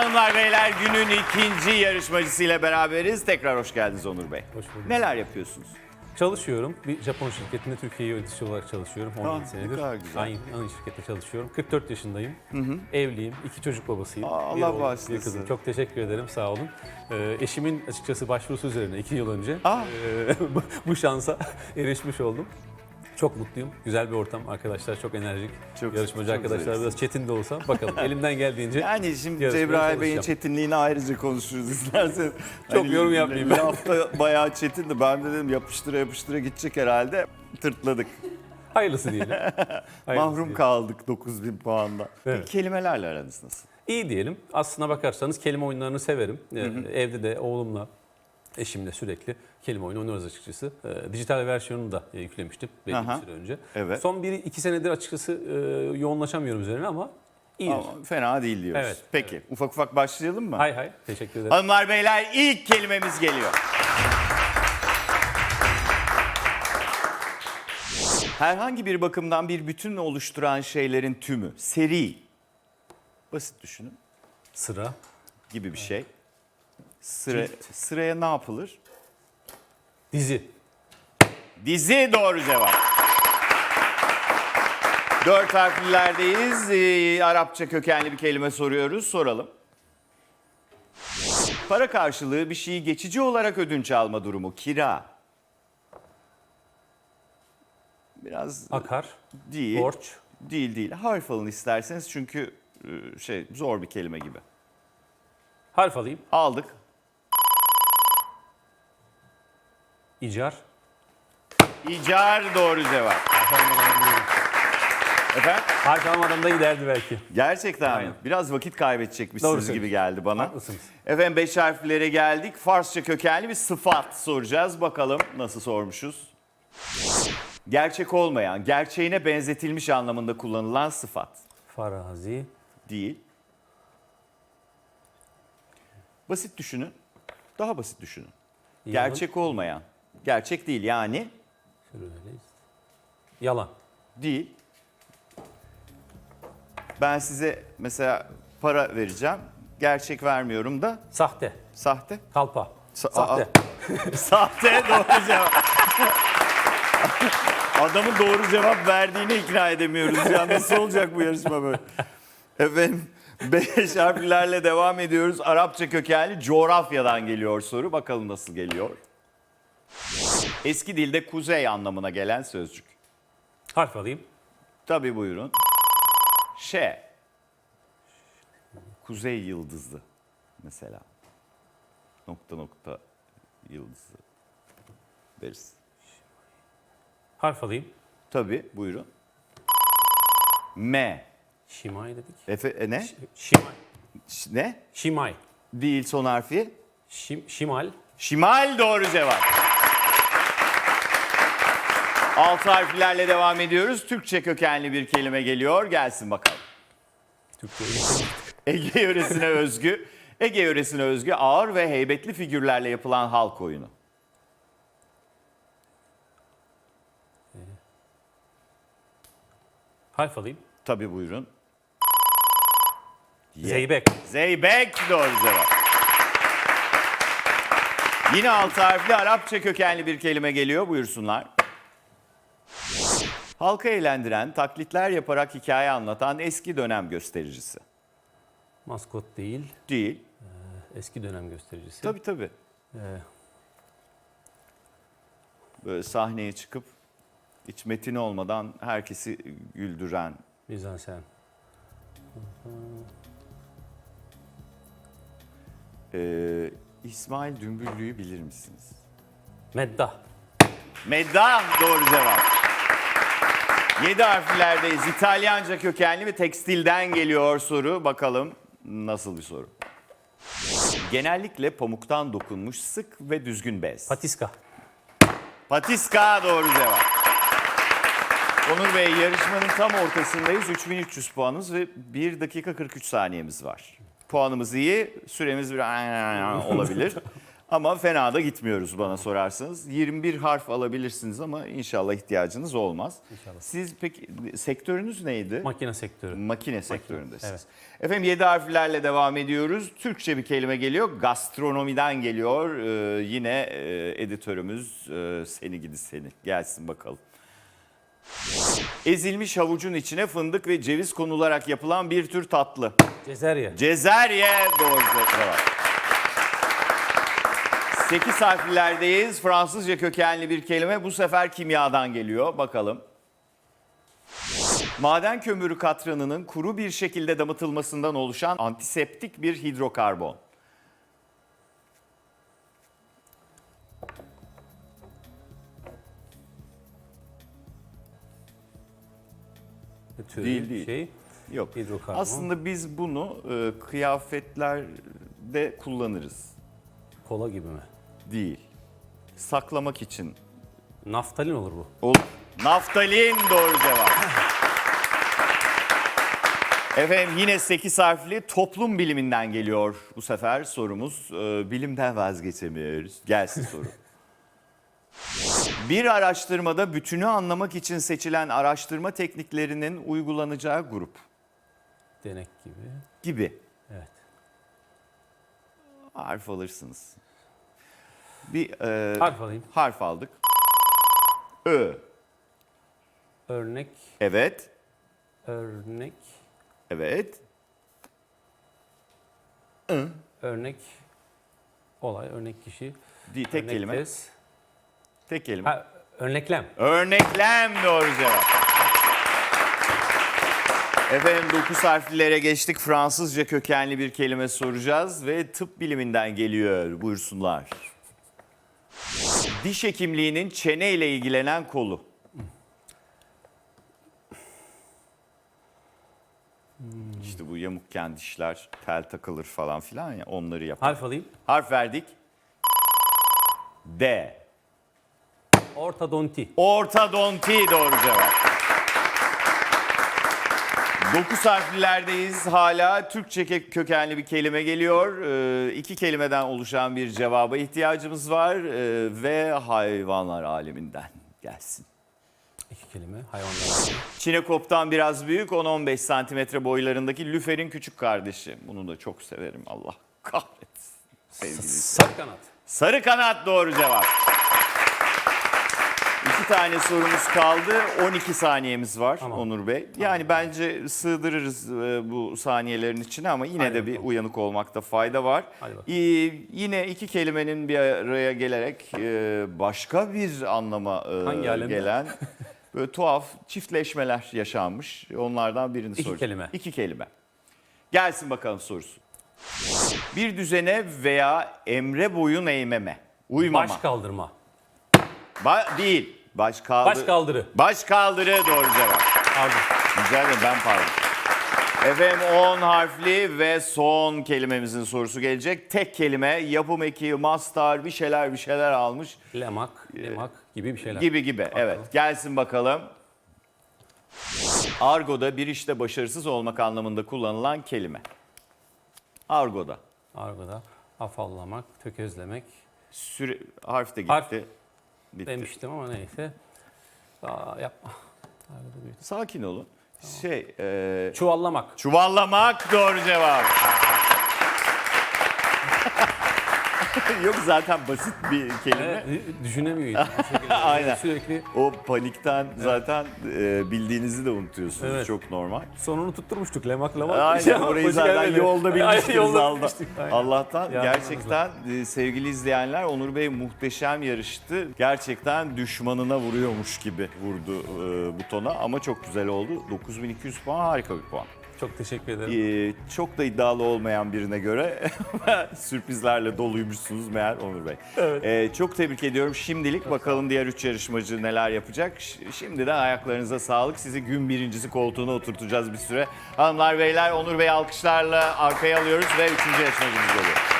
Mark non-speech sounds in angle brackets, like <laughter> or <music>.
Hanımlar beyler günün ikinci yarışmacısıyla beraberiz. Tekrar hoş geldiniz Onur Bey. Hoş bulduk. Neler yapıyorsunuz? Çalışıyorum. Bir Japon şirketinde Türkiye yöneticisi olarak çalışıyorum. 17 Aa, ne senedir. kadar güzel. Aynı, aynı şirkette çalışıyorum. 44 yaşındayım. Evliyim. iki çocuk babasıyım. Aa, Allah oğlum, bağışlasın. Bir kızım. Çok teşekkür ederim. Sağ olun. Ee, eşimin açıkçası başvurusu üzerine iki yıl önce Aa. e, <laughs> bu- bu şansa erişmiş oldum. Çok mutluyum. Güzel bir ortam. Arkadaşlar çok enerjik. Çok- Yarışmacı çok arkadaşlar biraz çetin de olsa bakalım. <laughs> Elimden geldiğince Yani şimdi Cebrail Bey'in çetinliğini ayrıca konuşuruz istersen. <laughs> Çok yorum yapmayayım ben. Hafta bayağı çetindi. Ben de dedim yapıştıra yapıştıra gidecek herhalde. Tırtladık. <laughs> Hayırlısı diyelim. Hayırlısı Mahrum diyelim. kaldık 9000 puanla. Evet. Peki kelimelerle aranız nasıl? İyi diyelim. Aslına bakarsanız kelime oyunlarını severim. Ee, Evde de oğlumla, eşimle sürekli kelime oyunu oynuyoruz açıkçası. Ee, dijital versiyonunu da e, yüklemiştim belli Aha. bir süre önce. Evet. Son bir iki senedir açıkçası e, yoğunlaşamıyorum üzerine ama. Ama fena değil diyoruz. Evet, Peki ufak ufak başlayalım mı? Hay hay. Teşekkür ederim. Hanımlar beyler ilk kelimemiz geliyor. Herhangi bir bakımdan bir bütün oluşturan şeylerin tümü, seri. Basit düşünün Sıra. gibi bir şey. Sıra, sıraya ne yapılır? Dizi. Dizi doğru cevap. Dört harflilerdeyiz. Ee, Arapça kökenli bir kelime soruyoruz. Soralım. Para karşılığı bir şeyi geçici olarak ödünç alma durumu. Kira. Biraz Akar. değil. Borç. Değil değil. Harf alın isterseniz çünkü e, şey zor bir kelime gibi. Harf alayım. Aldık. İcar. İcar doğru cevap. Efendim? harf almadan da giderdi belki. Gerçekten mi? Aynen. Biraz vakit kaybedecekmişsiniz Doğru gibi geldi bana. Haklısınız. Efendim beş harflere geldik. Farsça kökenli bir sıfat soracağız. Bakalım nasıl sormuşuz. Gerçek olmayan, gerçeğine benzetilmiş anlamında kullanılan sıfat. Farazi. Değil. Basit düşünün. Daha basit düşünün. Gerçek olmayan. Gerçek değil yani. Yalan. Değil. Ben size mesela para vereceğim. Gerçek vermiyorum da Sahte. sahte. Kalpa. Sa- Sahte. <laughs> Sahte doğru cevap. Adamın doğru cevap verdiğini ikna edemiyoruz. Ya nasıl olacak bu yarışma böyle? Efendim beş harflerle devam ediyoruz. Arapça kökenli coğrafyadan geliyor soru. Bakalım nasıl geliyor. Eski dilde kuzey anlamına gelen sözcük. Harf alayım. Tabii buyurun. Ş. Kuzey yıldızı mesela. Nokta nokta yıldızı. Deriz. Harf alayım. Tabii buyurun. M. Şimay dedik. Efe, e, ne? Şimay. Ş- ne? Şimay. Değil son harfi. Şim, şimal. Şimal doğru cevap. Altı harflerle devam ediyoruz. Türkçe kökenli bir kelime geliyor. Gelsin bakalım. Türkçe. Ege yöresine özgü. Ege yöresine özgü ağır ve heybetli figürlerle yapılan halk oyunu. Harf alayım. Tabii buyurun. Ye- Zeybek. Zeybek doğru cevap. Yine altı harfli Arapça kökenli bir kelime geliyor. Buyursunlar. Halka eğlendiren, taklitler yaparak hikaye anlatan eski dönem göstericisi. Maskot değil. Değil. Eski dönem göstericisi. Tabii tabii. Ee, Böyle sahneye çıkıp hiç metin olmadan herkesi güldüren. mizansen. Ee, İsmail Dümbüllü'yü bilir misiniz? Meddah. Meddah doğru cevap. Yedi harflerdeyiz. İtalyanca kökenli ve tekstilden geliyor soru. Bakalım nasıl bir soru. Genellikle pamuktan dokunmuş sık ve düzgün bez. Patiska. Patiska doğru cevap. Onur Bey yarışmanın tam ortasındayız. 3300 puanımız ve 1 dakika 43 saniyemiz var. Puanımız iyi, süremiz bir <laughs> olabilir. Ama fena da gitmiyoruz bana sorarsanız. 21 harf alabilirsiniz ama inşallah ihtiyacınız olmaz. İnşallah. Siz peki sektörünüz neydi? Makine sektörü. Makine sektöründesiniz. evet. Efendim 7 harflerle devam ediyoruz. Türkçe bir kelime geliyor. Gastronomiden geliyor. Ee, yine e, editörümüz e, seni gidi seni. Gelsin bakalım. Ezilmiş havucun içine fındık ve ceviz konularak yapılan bir tür tatlı. Cezerye. Cezerye doğru cevap. 8 harflerdeyiz. Fransızca kökenli bir kelime. Bu sefer kimyadan geliyor. Bakalım. Maden kömürü katranının kuru bir şekilde damıtılmasından oluşan antiseptik bir hidrokarbon. türü Değil, değil. Şey. Yok. Hidrokarbon. Aslında biz bunu e, kıyafetlerde kullanırız. Kola gibi mi? Değil. Saklamak için. Naftalin olur bu. Olur. Naftalin doğru cevap. Efendim yine 8 harfli toplum biliminden geliyor bu sefer sorumuz. Ee, bilimden vazgeçemiyoruz. Gelsin soru. <laughs> Bir araştırmada bütünü anlamak için seçilen araştırma tekniklerinin uygulanacağı grup Denek gibi. gibi Evet. harf alırsınız. Bir e, Harf alayım. harf aldık. Ö. Örnek. Evet. Örnek. Evet. Örnek. Olay. Örnek kişi. Değil, tek örnek kelime. tez. Tek kelime. Ha, örneklem. Örneklem doğru cevap. Efendim 9 harflilere geçtik. Fransızca kökenli bir kelime soracağız ve tıp biliminden geliyor. Buyursunlar. Diş hekimliğinin çene ile ilgilenen kolu. İşte bu yamukken dişler tel takılır falan filan ya onları yapar. Harf alayım. Harf verdik. D. Ortodonti. Ortodonti doğru cevap. 9 harflilerdeyiz. Hala Türkçe ke- kökenli bir kelime geliyor. Ee, iki kelimeden oluşan bir cevaba ihtiyacımız var. Ee, ve hayvanlar aleminden gelsin. İki kelime. Hayvanlar. Çinekop'tan biraz büyük 10-15 santimetre boylarındaki lüferin küçük kardeşi. Bunu da çok severim Allah kahretsin. Sevgili Sarı kanat. Sarı kanat doğru cevap. İki tane sorumuz kaldı. 12 saniyemiz var Tamam. Onur Bey. Yani bence sığdırırız e, bu saniyelerin içine ama yine Hadi de bir bakalım. uyanık olmakta fayda var. Hadi bakalım. Ee, yine iki kelimenin bir araya gelerek e, başka bir anlama e, Hangi alemde? gelen <laughs> böyle tuhaf çiftleşmeler yaşanmış. Onlardan birini İki soracağım. kelime. İki kelime. Gelsin bakalım sorusu. Bir düzene veya emre boyun eğmeme. Uymama. Baş kaldırma. Ba- değil. Baş kaldır. Baş kaldırı. Baş kaldırı doğru cevap. Pardon. Rica ederim ben pardon. Efendim 10 harfli ve son kelimemizin sorusu gelecek. Tek kelime yapım eki, mastar bir şeyler bir şeyler almış. Lemak. Lemak gibi bir şeyler. Gibi gibi evet gelsin bakalım. Argo'da bir işte başarısız olmak anlamında kullanılan kelime. Argo'da. Argo'da afallamak, tökezlemek Süre, harf de gitti. Harf. Bitti. demiştim ama neyse. Aa, yapma. Sakin olun. Şey, e, Çuvallamak. çuvallamak doğru cevap. <laughs> Yok zaten basit bir kelime. Dü- düşünemiyor <laughs> insan. Şekilde Aynen. Sürekli O panikten zaten e, bildiğinizi de unutuyorsunuz. Evet. Çok normal. sonunu tutturmuştuk. Lemak lemak. Aynen <laughs> orayı Hoş zaten yolda Aynen, bilmiştiniz yolda Allah. bilmiştik, aynen. Allah'tan Yardımınız gerçekten e, sevgili izleyenler Onur Bey muhteşem yarıştı. Gerçekten düşmanına vuruyormuş gibi vurdu e, butona ama çok güzel oldu. 9200 puan harika bir puan. Çok teşekkür ederim. Ee, çok da iddialı olmayan birine göre <laughs> sürprizlerle doluymuşsunuz meğer Onur Bey. Ee, çok tebrik ediyorum. Şimdilik bakalım diğer üç yarışmacı neler yapacak. Ş- Şimdiden ayaklarınıza sağlık. Sizi gün birincisi koltuğuna oturtacağız bir süre. Hanımlar beyler Onur Bey alkışlarla arkaya alıyoruz ve üçüncü yarışmacımız geliyor.